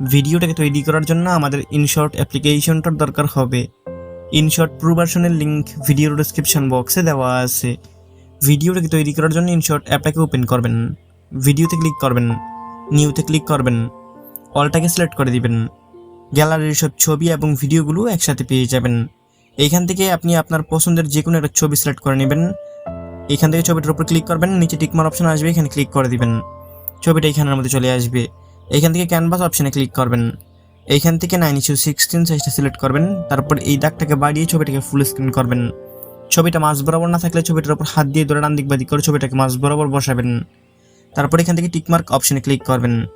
ভিডিওটাকে তৈরি করার জন্য আমাদের ইনশর্ট অ্যাপ্লিকেশনটার দরকার হবে। ইনশর্ট প্রো ভার্সনের লিঙ্ক ভিডিওর ডিসক্রিপশন বক্সে দেওয়া আছে। ভিডিওটাকে তৈরি করার জন্য ইনশর্ট অ্যাপটাকে ওপেন করবেন। ভিডিওতে ক্লিক করবেন। নিউতে ক্লিক করবেন। অলটাকে সিলেক্ট করে দিবেন। গ্যালারির সব ছবি এবং ভিডিওগুলো একসাথে পেয়ে যাবেন। এইখান থেকে আপনি আপনার পছন্দের যে কোনো একটা ছবি সিলেক্ট করে নেবেন। এখান থেকে ছবিটার উপর ক্লিক করবেন। নিচে টিকমার অপশন আসবে, এখানে ক্লিক করে দিবেন। ছবিটা এখানের মধ্যে চলে আসবে। এখান থেকে ক্যানভাস অপশনে ক্লিক করবেন। এইখান থেকে নাইন ইস্যু সিক্সটিন সাইজটা সিলেক্ট করবেন। তারপর এই দাগটাকে বাড়িয়ে ছবিটাকে ফুল স্ক্রিন করবেন। ছবিটা মাঝ বরাবর না থাকলে ছবিটার উপর হাত দিয়ে ধরে ডান দিক বাদিক করে ছবিটাকে মাঝ বরাবর বসাবেন। তারপর এখান থেকে টিকমার্ক অপশনে ক্লিক করবেন।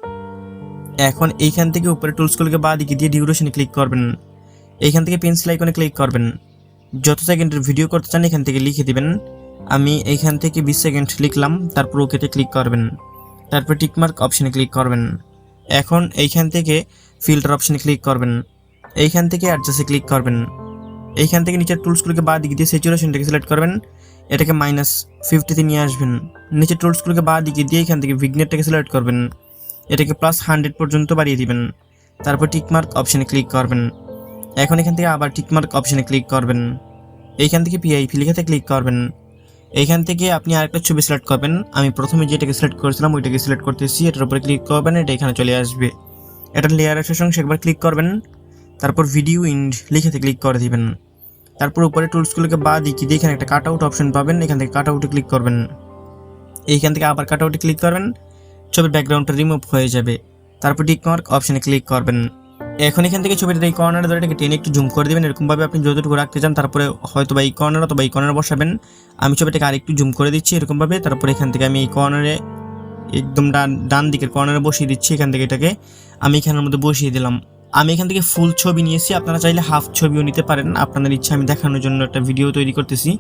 এখন এইখান থেকে উপরে টুলসগুলোকে বা দিকে দিয়ে ডিউরেশনে ক্লিক করবেন। এইখান থেকে পেন্সিল আইকনে ক্লিক করবেন। যত সেকেন্ডের ভিডিও করতে চান এখান থেকে লিখে দিবেন। আমি এইখান থেকে বিশ সেকেন্ড লিখলাম, তারপর ওকেতে ক্লিক করবেন। তারপর টিকমার্ক অপশনে ক্লিক করবেন। এখন এইখান থেকে ফিল্টার অপশানে ক্লিক করবেন। এইখান থেকে অ্যাডজাস্টে ক্লিক করবেন। এইখান থেকে নিচের টুলসগুলোকে বা দিকে দিয়ে স্যাচুরেশনটাকে সিলেক্ট করবেন। এটাকে মাইনাস ফিফটিতে নিয়ে আসবেন। নিচের টুলসগুলোকে বা দিকে দিয়ে এখান থেকে ভিগনেটটাকে সিলেক্ট করবেন। এটাকে প্লাস হান্ড্রেড পর্যন্ত বাড়িয়ে দিবেন। তারপর টিকমার্ক অপশানে ক্লিক করবেন। এখন এখান থেকে আবার টিকমার্ক অপশানে ক্লিক করবেন। এইখান থেকে পিআইপি লেখাতে ক্লিক করবেন। এইখান থেকে আপনি আরেকটা ছবি সিলেক্ট করবেন। আমি প্রথমে যেটাকে সিলেক্ট করেছিলাম, ওইটাকে সিলেক্ট করতেছি। এটার উপরে ক্লিক করবেন, এটা এখানে চলে আসবে। এটা লেয়ার শেষ অংশে একবার ক্লিক করবেন। তারপর ভিডিও ইন্ড লিখেতে ক্লিক করে দিবেন। তারপর উপরে টুলসগুলোকে বা দিকে দিয়ে এখানে একটা কাট আউট অপশন পাবেন। এখান থেকে কাট আউটে ক্লিক করবেন। এইখান থেকে আবার কাট আউটে ক্লিক করবেন। ছবির ব্যাকগ্রাউন্ডটা রিমুভ হয়ে যাবে। তারপর টিক মার্ক অপশনে ক্লিক করবেন। এখন এখান থেকে ছবিটা এই কর্নারে ধরে এটাকে টেনে একটু জুম করে দেবেন। এরকমভাবে আপনি যতটুকু রাখতে চান, তারপরে হয়তো বা এই কর্নার অথবা এই কর্নারে বসাবেন। আমি ছবিটাকে আরেকটু জুম করে দিচ্ছি এরকমভাবে তারপরে এখান থেকে আমি এই কর্নারে একদম ডান ডান দিকের কর্নারে বসিয়ে দিচ্ছি এখান থেকে এটাকে। আমি এখানের মধ্যে বসিয়ে দিলাম। আমি এখান থেকে ফুল ছবি নিয়েছি। আপনারা চাইলে হাফ ছবিও নিতে পারেন। আপনাদের ইচ্ছা, আমি দেখানোর জন্য একটা ভিডিও তৈরি করতেছি।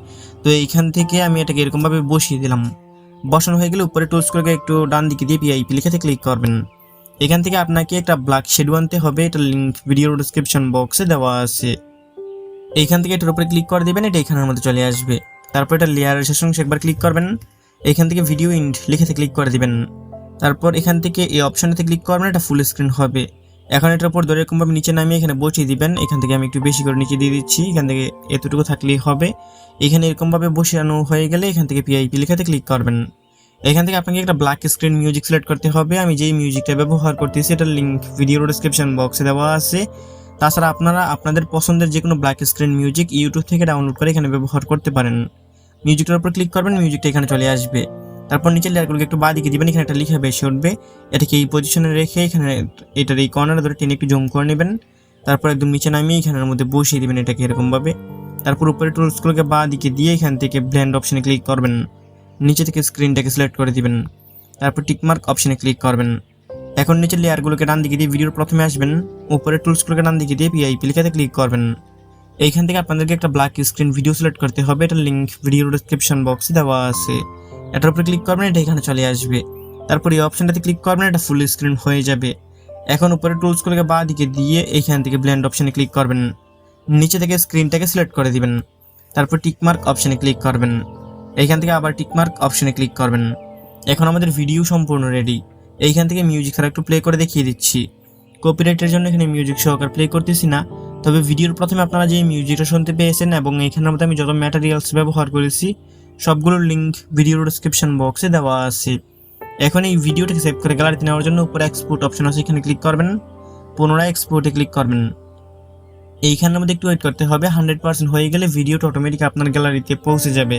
তো এইখান থেকে আমি এটাকে এরকমভাবে বসিয়ে দিলাম। বসানো হয়ে গেলে উপরে টুলস করে একটু ডান দিকে দিয়ে পিআইপি লিখেতে ক্লিক করবেন। এখান থেকে আপনাকে একটা ব্ল্যাক শেডো আনতে হবে, এটা লিঙ্ক ভিডিও ডিসক্রিপশন বক্সে দেওয়া আছে। এইখান থেকে এটার উপরে ক্লিক করে দেবেন, এটা এখানের মধ্যে চলে আসবে। তারপর এটা লেয়ারের শেষ অংশে একবার ক্লিক করবেন, এখান থেকে ভিডিও ইন্ড লিখেতে ক্লিক করে দিবেন। তারপর এখান থেকে এই অপশানেতে ক্লিক করবেন, এটা ফুল স্ক্রিন হবে। এখন এটার উপর ধরে এরকমভাবে নিচে নামিয়ে এখানে বসিয়ে দিবেন, এখান থেকে আমি একটু বেশি করে নিচে দিয়ে দিচ্ছি, এখান থেকে এতটুকু থাকলেই হবে। এখানে এরকমভাবে বসানো হয়ে গেলে এখান থেকে পিআইপি লেখাতে ক্লিক করবেন। এখান থেকে আপনাকে একটা ব্ল্যাক স্ক্রিন মিউজিক সিলেক্ট করতে হবে। আমি যেই মিউজিকটা ব্যবহার করতেছি এটার লিঙ্ক ভিডিও ডিসক্রিপশন বক্সে দেওয়া আছে। তাছাড়া আপনারা আপনাদের পছন্দের যে কোনো ব্ল্যাক স্ক্রিন মিউজিক ইউটিউব থেকে ডাউনলোড করে এখানে ব্যবহার করতে পারেন। মিউজিকটার উপর ক্লিক করবেন মিউজিকটা এখানে চলে আসবে। তারপর নিচের লেয়ারগুলোকে একটু বাঁ দিকে দিবেন, এখানে একটা লিখা বেশি উঠবে। এটাকে এই পজিশনে রেখে এখানে এটার এই কর্নারে ধরে টেনে একটু জুম করে নেবেন। তারপর একদম নিচে নামিয়ে এখানের মধ্যে বসিয়ে দেবেন এটাকে এরকমভাবে। তারপর উপরে টুলসগুলোকে বাঁ দিকে দিয়ে এখান থেকে ব্ল্যান্ড অপশানে ক্লিক করবেন। নিচে থেকে স্ক্রিনটাকে সিলেক্ট করে দিবেন। তারপর টিকমার্ক অপশনে ক্লিক করবেন। এখন নিচের লেয়ারগুলোকে ডান দিকে দিয়ে ভিডিওর প্রথমে আসবেন। উপরে টুলসগুলোকে ডান দিকে দিয়ে পিআইপি লিখাতে ক্লিক করবেন। এইখান থেকে আপনাদেরকে একটা ব্ল্যাক স্ক্রিন ভিডিও সিলেক্ট করতে হবে। এটার লিঙ্ক ভিডিও ডিসক্রিপশন বক্সে দেওয়া আছে। এটার উপরে ক্লিক করবেন, এটা এখানে চলে আসবে। তারপর এই অপশনটাতে ক্লিক করবেন, এটা ফুল স্ক্রিন হয়ে যাবে। এখন উপরে টুলসগুলোকে বাঁ দিকে দিয়ে এইখান থেকে ব্ল্যান্ড অপশানে ক্লিক করবেন। নিচে থেকে স্ক্রিনটাকে সিলেক্ট করে দিবেন। তারপর টিকমার্ক অপশানে ক্লিক করবেন। এইখান থেকে আবার টিকমার্ক অপশনে ক্লিক করবেন। এখন আমাদের ভিডিও সম্পূর্ণ রেডি এইখান থেকে মিউজিক ছাড়া একটু প্লে করে দেখিয়ে দিচ্ছি। কপিরাইটের জন্য এখানে মিউজিক সহকার প্লে করতেছি না। তবে ভিডিওর প্রথমে আপনারা যে মিউজিকটা শুনতে পেয়েছেন এবং এখানের মধ্যে আমি যত ম্যাটেরিয়ালস ব্যবহার করেছি, সবগুলোর লিঙ্ক ভিডিওর ডিসক্রিপশন বক্সে দেওয়া আছে। এখন এই ভিডিওটাকে সেভ করে গ্যালারিতে নেওয়ার জন্য উপরে এক্সপোর্ট অপশন আছে, এখানে ক্লিক করবেন। পুনরায় এক্সপোর্টে ক্লিক করবেন। এইখানের মধ্যে একটু ওয়েট করতে হবে। হান্ড্রেড পার্সেন্ট হয়ে গেলে ভিডিওটা অটোমেটিক আপনার গ্যালারিতে পৌঁছে যাবে।